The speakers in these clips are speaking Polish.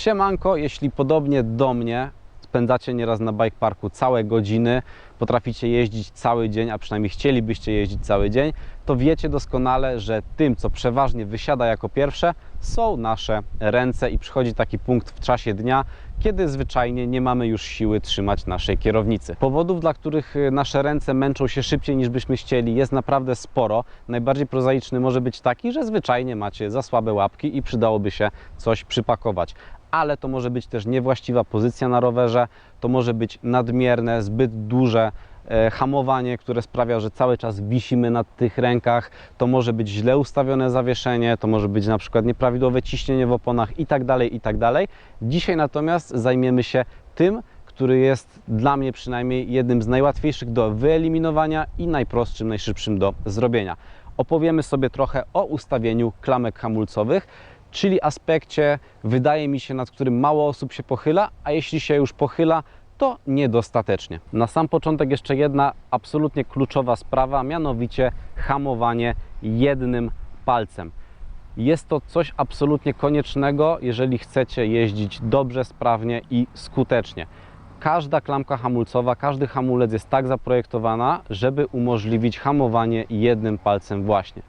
Siemanko, jeśli podobnie do mnie spędzacie nieraz na bike parku całe godziny, potraficie jeździć cały dzień, a przynajmniej chcielibyście jeździć cały dzień, to wiecie doskonale, że tym, co przeważnie wysiada jako pierwsze, są nasze ręce i przychodzi taki punkt w czasie dnia, kiedy zwyczajnie nie mamy już siły trzymać naszej kierownicy. Powodów, dla których y, nasze ręce męczą się szybciej niż byśmy chcieli, jest naprawdę sporo. Najbardziej prozaiczny może być taki, że zwyczajnie macie za słabe łapki i przydałoby się coś przypakować. Ale to może być też niewłaściwa pozycja na rowerze, to może być nadmierne, zbyt duże e, hamowanie, które sprawia, że cały czas wisimy na tych rękach, to może być źle ustawione zawieszenie, to może być na przykład nieprawidłowe ciśnienie w oponach tak i tak dalej. Dzisiaj natomiast zajmiemy się tym, który jest dla mnie przynajmniej jednym z najłatwiejszych do wyeliminowania i najprostszym, najszybszym do zrobienia. Opowiemy sobie trochę o ustawieniu klamek hamulcowych, czyli aspekcie, wydaje mi się, nad którym mało osób się pochyla, a jeśli się już pochyla, to niedostatecznie. Na sam początek jeszcze jedna absolutnie kluczowa sprawa, mianowicie hamowanie jednym palcem. Jest to coś absolutnie koniecznego, jeżeli chcecie jeździć dobrze, sprawnie i skutecznie. Każda klamka hamulcowa, każdy hamulec jest tak zaprojektowana, żeby umożliwić hamowanie jednym palcem właśnie.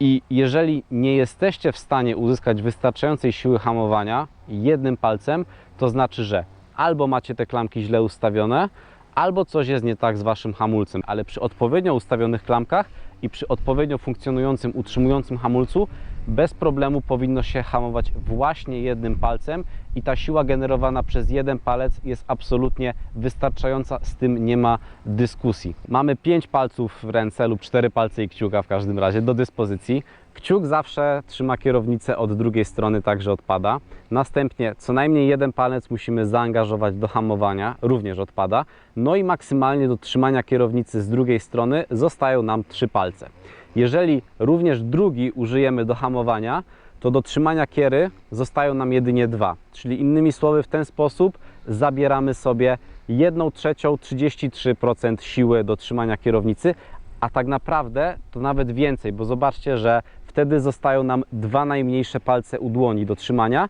I jeżeli nie jesteście w stanie uzyskać wystarczającej siły hamowania jednym palcem, to znaczy, że albo macie te klamki źle ustawione, albo coś jest nie tak z waszym hamulcem. Ale przy odpowiednio ustawionych klamkach i przy odpowiednio funkcjonującym, utrzymującym hamulcu, bez problemu powinno się hamować właśnie jednym palcem i ta siła generowana przez jeden palec jest absolutnie wystarczająca, z tym nie ma dyskusji. Mamy pięć palców w ręce lub cztery palce i kciuka w każdym razie do dyspozycji. Kciuk zawsze trzyma kierownicę od drugiej strony, także odpada. Następnie co najmniej jeden palec musimy zaangażować do hamowania, również odpada. No i maksymalnie do trzymania kierownicy z drugiej strony zostają nam trzy palce. Jeżeli również drugi użyjemy do hamowania, to do trzymania kiery zostają nam jedynie dwa. Czyli innymi słowy, w ten sposób zabieramy sobie 1 trzecią 33% siły do trzymania kierownicy, a tak naprawdę to nawet więcej, bo zobaczcie, że wtedy zostają nam dwa najmniejsze palce u dłoni do trzymania,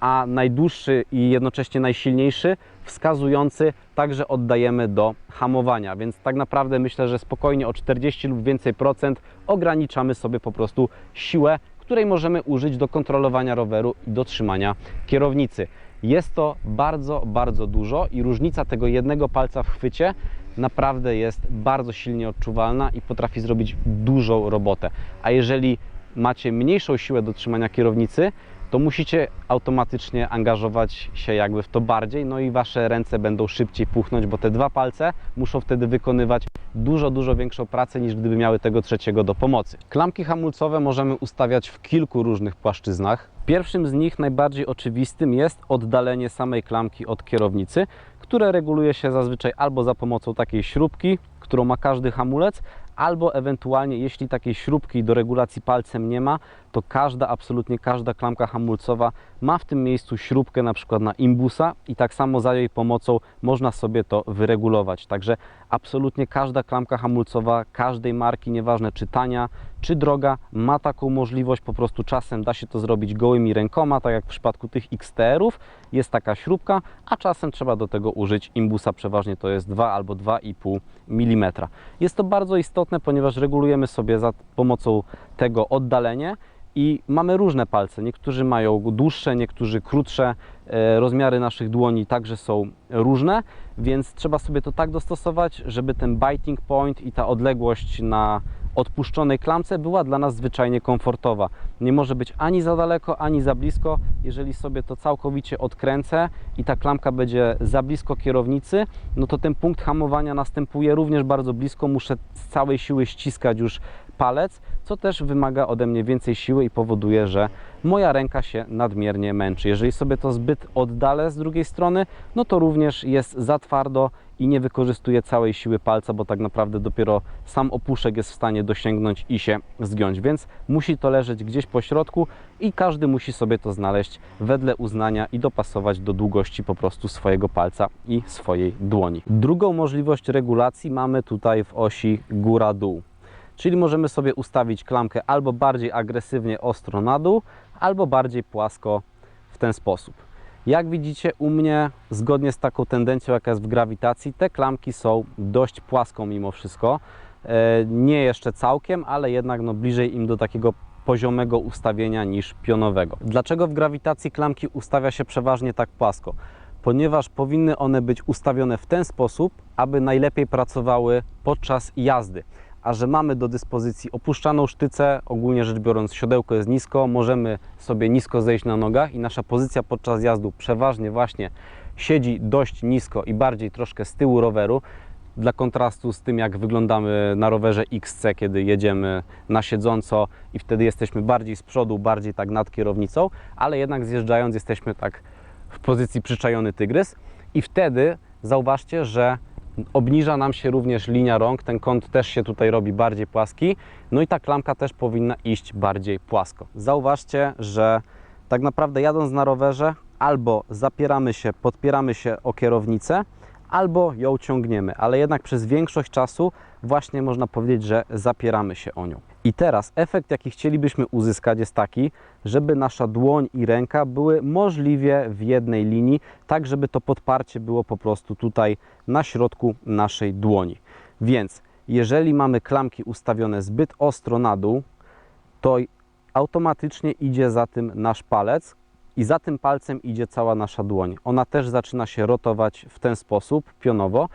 a najdłuższy i jednocześnie najsilniejszy wskazujący także oddajemy do hamowania. Więc tak naprawdę myślę, że spokojnie o 40 lub więcej procent ograniczamy sobie po prostu siłę, której możemy użyć do kontrolowania roweru i do trzymania kierownicy. Jest to bardzo, bardzo dużo i różnica tego jednego palca w chwycie naprawdę jest bardzo silnie odczuwalna i potrafi zrobić dużą robotę. A jeżeli macie mniejszą siłę do trzymania kierownicy, to musicie automatycznie angażować się jakby w to bardziej, no i wasze ręce będą szybciej puchnąć, bo te dwa palce muszą wtedy wykonywać dużo, dużo większą pracę niż gdyby miały tego trzeciego do pomocy. Klamki hamulcowe możemy ustawiać w kilku różnych płaszczyznach. Pierwszym z nich, najbardziej oczywistym, jest oddalenie samej klamki od kierownicy, które reguluje się zazwyczaj albo za pomocą takiej śrubki, którą ma każdy hamulec, albo ewentualnie, jeśli takiej śrubki do regulacji palcem nie ma, to każda, absolutnie każda klamka hamulcowa ma w tym miejscu śrubkę na przykład na imbusa i tak samo za jej pomocą można sobie to wyregulować. Także absolutnie każda klamka hamulcowa każdej marki, nieważne czy tania, czy droga, ma taką możliwość. Po prostu czasem da się to zrobić gołymi rękoma, tak jak w przypadku tych XTR-ów. Jest taka śrubka, a czasem trzeba do tego użyć imbusa, przeważnie to jest 2 albo 2,5 mm. Jest to bardzo istotne, ponieważ regulujemy sobie za pomocą tego oddalenie i mamy różne palce. Niektórzy mają dłuższe, niektórzy krótsze. E, Rozmiary naszych dłoni także są różne, więc trzeba sobie to tak dostosować, żeby ten biting point i ta odległość na odpuszczonej klamce była dla nas zwyczajnie komfortowa. Nie może być ani za daleko, ani za blisko. Jeżeli sobie to całkowicie odkręcę i ta klamka będzie za blisko kierownicy, no to ten punkt hamowania następuje również bardzo blisko. Muszę z całej siły ściskać już palec, co też wymaga ode mnie więcej siły i powoduje, że moja ręka się nadmiernie męczy. Jeżeli sobie to zbyt oddalę z drugiej strony, no to również jest za twardo i nie wykorzystuję całej siły palca, bo tak naprawdę dopiero sam opuszek jest w stanie dosięgnąć i się zgiąć. Więc musi to leżeć gdzieś po środku i każdy musi sobie to znaleźć wedle uznania i dopasować do długości po prostu swojego palca i swojej dłoni. Drugą możliwość regulacji mamy tutaj w osi góra-dół. Czyli możemy sobie ustawić klamkę albo bardziej agresywnie ostro na dół, albo bardziej płasko w ten sposób. Jak widzicie u mnie, zgodnie z taką tendencją, jaka jest w grawitacji, te klamki są dość płaską mimo wszystko. E, Nie jeszcze całkiem, ale jednak no, bliżej im do takiego poziomego ustawienia niż pionowego. Dlaczego w grawitacji klamki ustawia się przeważnie tak płasko? Ponieważ powinny one być ustawione w ten sposób, aby najlepiej pracowały podczas jazdy. A że mamy do dyspozycji opuszczaną sztycę, ogólnie rzecz biorąc siodełko jest nisko, możemy sobie nisko zejść na nogach i nasza pozycja podczas jazdu przeważnie właśnie siedzi dość nisko i bardziej troszkę z tyłu roweru, dla kontrastu z tym, jak wyglądamy na rowerze XC, kiedy jedziemy na siedząco i wtedy jesteśmy bardziej z przodu, bardziej tak nad kierownicą, ale jednak zjeżdżając jesteśmy tak w pozycji przyczajony tygrys. I wtedy zauważcie, że obniża nam się również linia rąk, ten kąt też się tutaj robi bardziej płaski, no i ta klamka też powinna iść bardziej płasko. Zauważcie, że tak naprawdę jadąc na rowerze albo zapieramy się, podpieramy się o kierownicę, albo ją ciągniemy, ale jednak przez większość czasu właśnie można powiedzieć, że zapieramy się o nią. I teraz efekt, jaki chcielibyśmy uzyskać, jest taki, żeby nasza dłoń i ręka były możliwie w jednej linii, tak żeby to podparcie było po prostu tutaj na środku naszej dłoni. Więc jeżeli mamy klamki ustawione zbyt ostro na dół, to automatycznie idzie za tym nasz palec i za tym palcem idzie cała nasza dłoń. Ona też zaczyna się rotować w ten sposób, pionowo.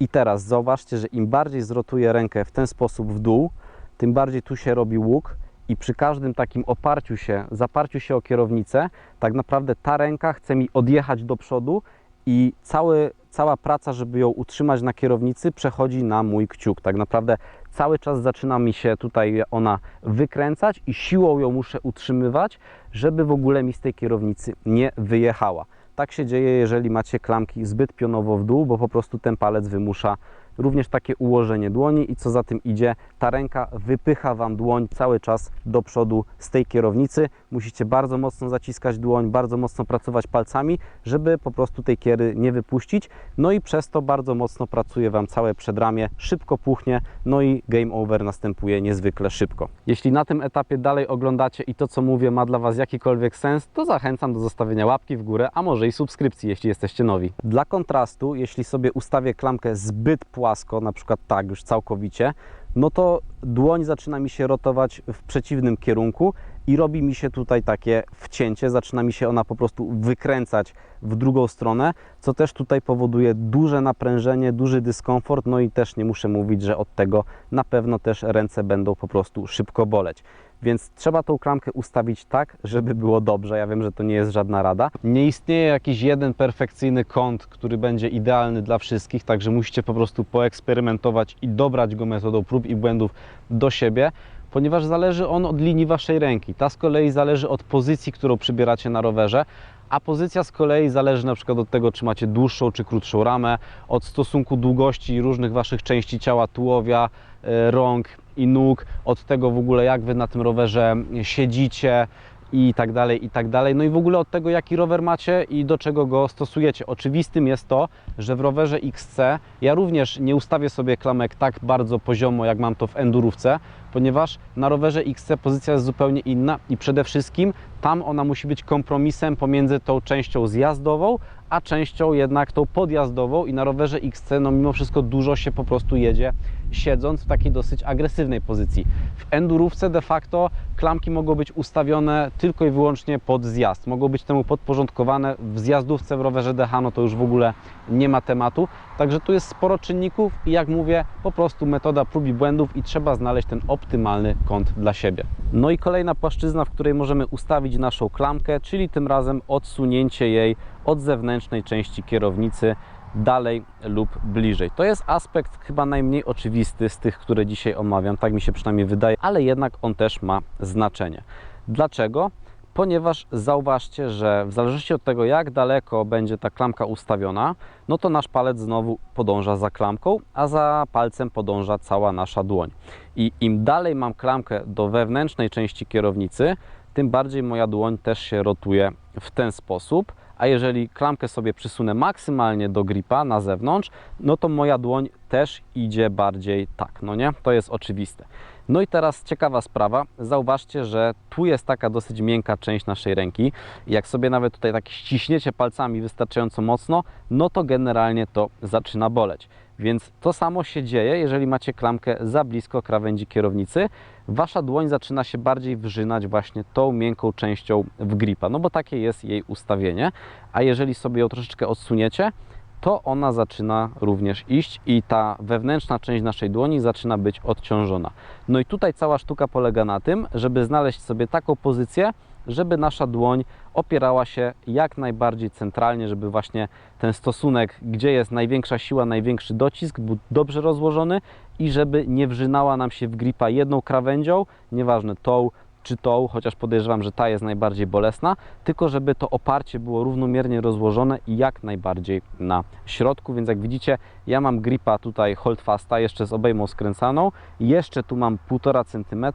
I teraz zauważcie, że im bardziej zrotuję rękę w ten sposób w dół, tym bardziej tu się robi łuk i przy każdym takim oparciu się, zaparciu się o kierownicę, tak naprawdę ta ręka chce mi odjechać do przodu i cały, cała praca, żeby ją utrzymać na kierownicy, przechodzi na mój kciuk. Tak naprawdę cały czas zaczyna mi się tutaj ona wykręcać i siłą ją muszę utrzymywać, żeby w ogóle mi z tej kierownicy nie wyjechała. Tak się dzieje, jeżeli macie klamki zbyt pionowo w dół, bo po prostu ten palec wymusza również takie ułożenie dłoni i co za tym idzie, ta ręka wypycha Wam dłoń cały czas do przodu z tej kierownicy. Musicie bardzo mocno zaciskać dłoń, bardzo mocno pracować palcami, żeby po prostu tej kiery nie wypuścić. No i przez to bardzo mocno pracuje Wam całe przedramię, szybko puchnie, no i game over następuje niezwykle szybko. Jeśli na tym etapie dalej oglądacie i to co mówię ma dla Was jakikolwiek sens, to zachęcam do zostawienia łapki w górę, a może i subskrypcji, jeśli jesteście nowi. Dla kontrastu, jeśli sobie ustawię klamkę zbyt płasko, na przykład tak już całkowicie, no to dłoń zaczyna mi się rotować w przeciwnym kierunku i robi mi się tutaj takie wcięcie, zaczyna mi się ona po prostu wykręcać w drugą stronę, co też tutaj powoduje duże naprężenie, duży dyskomfort, no i też nie muszę mówić, że od tego na pewno też ręce będą po prostu szybko boleć. Więc trzeba tą klamkę ustawić tak, żeby było dobrze. Ja wiem, że to nie jest żadna rada. Nie istnieje jakiś jeden perfekcyjny kąt, który będzie idealny dla wszystkich, także musicie po prostu poeksperymentować i dobrać go metodą prób i błędów do siebie, ponieważ zależy on od linii waszej ręki. Ta z kolei zależy od pozycji, którą przybieracie na rowerze, a pozycja z kolei zależy na przykład od tego, czy macie dłuższą czy krótszą ramę, od stosunku długości różnych waszych części ciała, tułowia, e, rąk i nóg, od tego w ogóle jak wy na tym rowerze siedzicie i tak dalej, i tak dalej. No i w ogóle od tego, jaki rower macie i do czego go stosujecie. Oczywistym jest to, że w rowerze XC ja również nie ustawię sobie klamek tak bardzo poziomo, jak mam to w endurówce, ponieważ na rowerze XC pozycja jest zupełnie inna i przede wszystkim tam ona musi być kompromisem pomiędzy tą częścią zjazdową, a częścią jednak tą podjazdową i na rowerze XC no mimo wszystko dużo się po prostu jedzie siedząc w takiej dosyć agresywnej pozycji. W endurówce de facto klamki mogą być ustawione tylko i wyłącznie pod zjazd. Mogą być temu podporządkowane. W zjazdówce w rowerze DH no to już w ogóle nie ma tematu. Także tu jest sporo czynników i jak mówię, po prostu metoda prób i błędów i trzeba znaleźć ten optymalny kąt dla siebie. No i kolejna płaszczyzna, w której możemy ustawić naszą klamkę, czyli tym razem odsunięcie jej od zewnętrznej części kierownicy dalej lub bliżej. To jest aspekt chyba najmniej oczywisty z tych, które dzisiaj omawiam, tak mi się przynajmniej wydaje, ale jednak on też ma znaczenie. Dlaczego? Ponieważ zauważcie, że w zależności od tego, jak daleko będzie ta klamka ustawiona, no to nasz palec znowu podąża za klamką, a za palcem podąża cała nasza dłoń. I im dalej mam klamkę do wewnętrznej części kierownicy, tym bardziej moja dłoń też się rotuje w ten sposób, a jeżeli klamkę sobie przysunę maksymalnie do gripa na zewnątrz, no to moja dłoń też idzie bardziej tak, no nie? To jest oczywiste. No i teraz ciekawa sprawa, zauważcie, że tu jest taka dosyć miękka część naszej ręki. Jak sobie nawet tutaj tak ściśniecie palcami wystarczająco mocno, no to generalnie to zaczyna boleć. Więc to samo się dzieje, jeżeli macie klamkę za blisko krawędzi kierownicy. Wasza dłoń zaczyna się bardziej wrzynać właśnie tą miękką częścią w gripa, no bo takie jest jej ustawienie. A jeżeli sobie ją troszeczkę odsuniecie, to ona zaczyna również iść i ta wewnętrzna część naszej dłoni zaczyna być odciążona. No i tutaj cała sztuka polega na tym, żeby znaleźć sobie taką pozycję, żeby nasza dłoń opierała się jak najbardziej centralnie, żeby właśnie ten stosunek, gdzie jest największa siła, największy docisk, był dobrze rozłożony i żeby nie wrzynała nam się w gripa jedną krawędzią, nieważne tą czy tą, chociaż podejrzewam, że ta jest najbardziej bolesna, tylko żeby to oparcie było równomiernie rozłożone i jak najbardziej na środku, więc jak widzicie, ja mam gripa tutaj holdfasta jeszcze z obejmą skręcaną, jeszcze tu mam 1,5 cm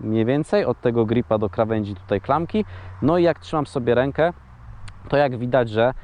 mniej więcej od tego gripa do krawędzi tutaj klamki, no i jak trzymam sobie rękę, to jak widać, że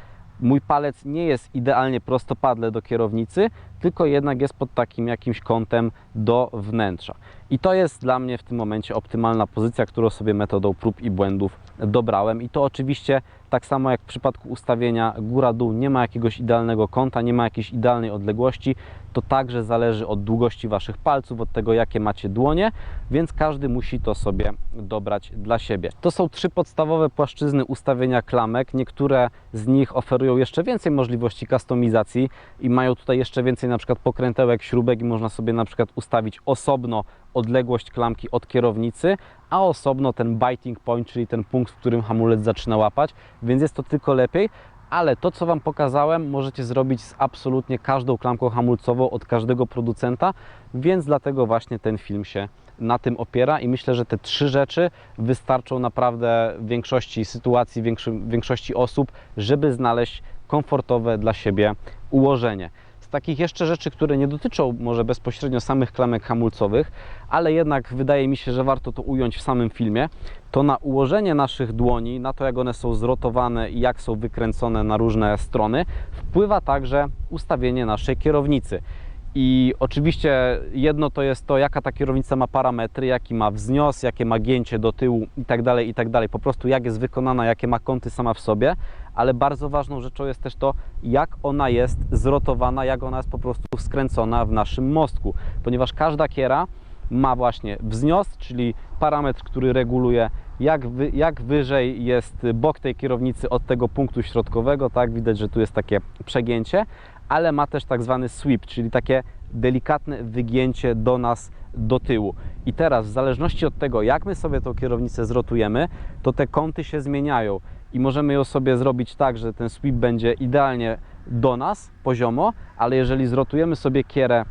mój palec nie jest idealnie prostopadle do kierownicy, tylko jednak jest pod takim jakimś kątem do wnętrza. I to jest dla mnie w tym momencie optymalna pozycja, którą sobie metodą prób i błędów dobrałem. I to oczywiście tak samo jak w przypadku ustawienia góra-dół nie ma jakiegoś idealnego kąta, nie ma jakiejś idealnej odległości. To także zależy od długości Waszych palców, od tego jakie macie dłonie, więc każdy musi to sobie dobrać dla siebie. To są trzy podstawowe płaszczyzny ustawienia klamek. Niektóre z nich oferują jeszcze więcej możliwości kustomizacji i mają tutaj jeszcze więcej na przykład pokrętełek, śrubek i można sobie na przykład ustawić osobno odległość klamki od kierownicy, a osobno ten biting point, czyli ten punkt, w którym hamulec zaczyna łapać, więc jest to tylko lepiej. Ale to, co Wam pokazałem, możecie zrobić z absolutnie każdą klamką hamulcową od każdego producenta, więc dlatego właśnie ten film się na tym opiera i myślę, że te trzy rzeczy wystarczą naprawdę w większości sytuacji, większości osób, żeby znaleźć komfortowe dla siebie ułożenie. Takich jeszcze rzeczy, które nie dotyczą może bezpośrednio samych klamek hamulcowych, ale jednak wydaje mi się, że warto to ująć w samym filmie, to na ułożenie naszych dłoni, na to jak one są zrotowane i jak są wykręcone na różne strony, wpływa także ustawienie naszej kierownicy. I oczywiście jedno to jest to, jaka ta kierownica ma parametry, jaki ma wznios, jakie ma gięcie do tyłu i tak dalej, i tak. Po prostu jak jest wykonana, jakie ma kąty sama w sobie, ale bardzo ważną rzeczą jest też to, jak ona jest zrotowana, jak ona jest po prostu skręcona w naszym mostku, ponieważ każda kiera ma właśnie wznios, czyli parametr, który reguluje jak, wy, jak wyżej jest bok tej kierownicy od tego punktu środkowego, tak? Widać, że tu jest takie przegięcie, ale ma też tak zwany sweep, czyli takie delikatne wygięcie do nas do tyłu. I teraz w zależności od tego, jak my sobie tą kierownicę zrotujemy, to te kąty się zmieniają i możemy ją sobie zrobić tak, że ten sweep będzie idealnie do nas, poziomo, ale jeżeli zrotujemy sobie kierę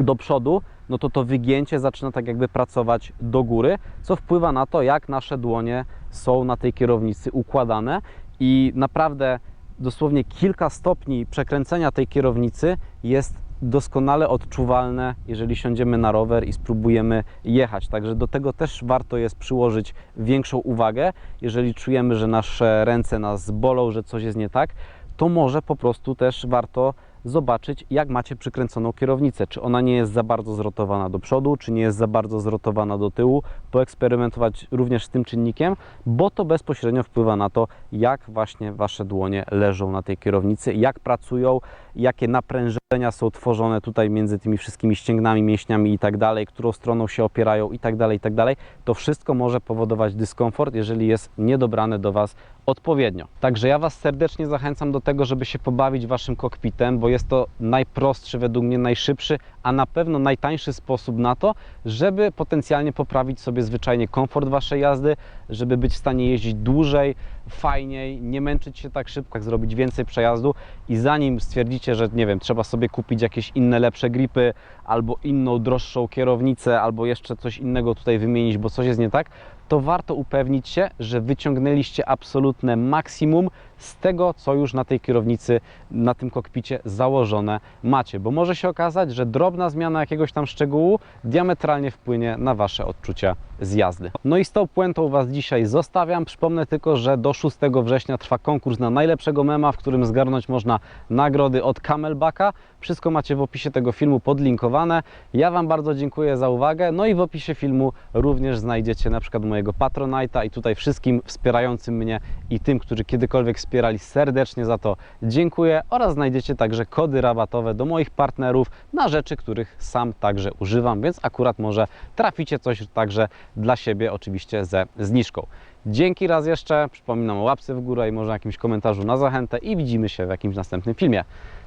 do przodu, no to to wygięcie zaczyna tak jakby pracować do góry, co wpływa na to, jak nasze dłonie są na tej kierownicy układane. I naprawdę dosłownie kilka stopni przekręcenia tej kierownicy jest doskonale odczuwalne, jeżeli siądziemy na rower i spróbujemy jechać. Także do tego też warto jest przyłożyć większą uwagę. Jeżeli czujemy, że nasze ręce nas bolą, że coś jest nie tak, to może po prostu też warto zobaczyć, jak macie przykręconą kierownicę. Czy ona nie jest za bardzo zrotowana do przodu, czy nie jest za bardzo zrotowana do tyłu. Poeksperymentować również z tym czynnikiem, bo to bezpośrednio wpływa na to, jak właśnie Wasze dłonie leżą na tej kierownicy, jak pracują, jakie naprężenia są tworzone tutaj między tymi wszystkimi ścięgnami, mięśniami i tak dalej, którą stroną się opierają i tak dalej, i tak dalej. To wszystko może powodować dyskomfort, jeżeli jest niedobrane do Was odpowiednio. Także ja Was serdecznie zachęcam do tego, żeby się pobawić Waszym kokpitem, bo jest to najprostszy, według mnie najszybszy, a na pewno najtańszy sposób na to, żeby potencjalnie poprawić sobie zwyczajnie komfort Waszej jazdy, żeby być w stanie jeździć dłużej, fajniej, nie męczyć się tak szybko, jak zrobić więcej przejazdu i zanim stwierdzicie, że nie wiem, trzeba sobie kupić jakieś inne lepsze gripy albo inną droższą kierownicę albo jeszcze coś innego tutaj wymienić, bo coś jest nie tak, to warto upewnić się, że wyciągnęliście absolutne maksimum z tego, co już na tej kierownicy, na tym kokpicie założone macie, bo może się okazać, że drobna zmiana jakiegoś tam szczegółu diametralnie wpłynie na Wasze odczucia z jazdy. No i z tą puentą Was dzisiaj zostawiam. Przypomnę tylko, że do 6 września trwa konkurs na najlepszego mema, w którym zgarnąć można nagrody od Camelbacka. Wszystko macie w opisie tego filmu podlinkowane. Ja Wam bardzo dziękuję za uwagę. No i w opisie filmu również znajdziecie na przykład mojego Patronite'a i tutaj wszystkim wspierającym mnie i tym, którzy kiedykolwiek wspierali serdecznie za to dziękuję oraz znajdziecie także kody rabatowe do moich partnerów na rzeczy, których sam także używam, więc akurat może traficie coś także dla siebie oczywiście ze zniżką. Dzięki raz jeszcze, przypominam o łapce w górę i może jakimś komentarzu na zachętę i widzimy się w jakimś następnym filmie.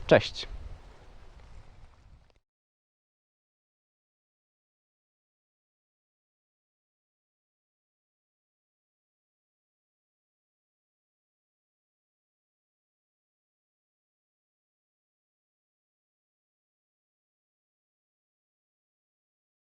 Cześć!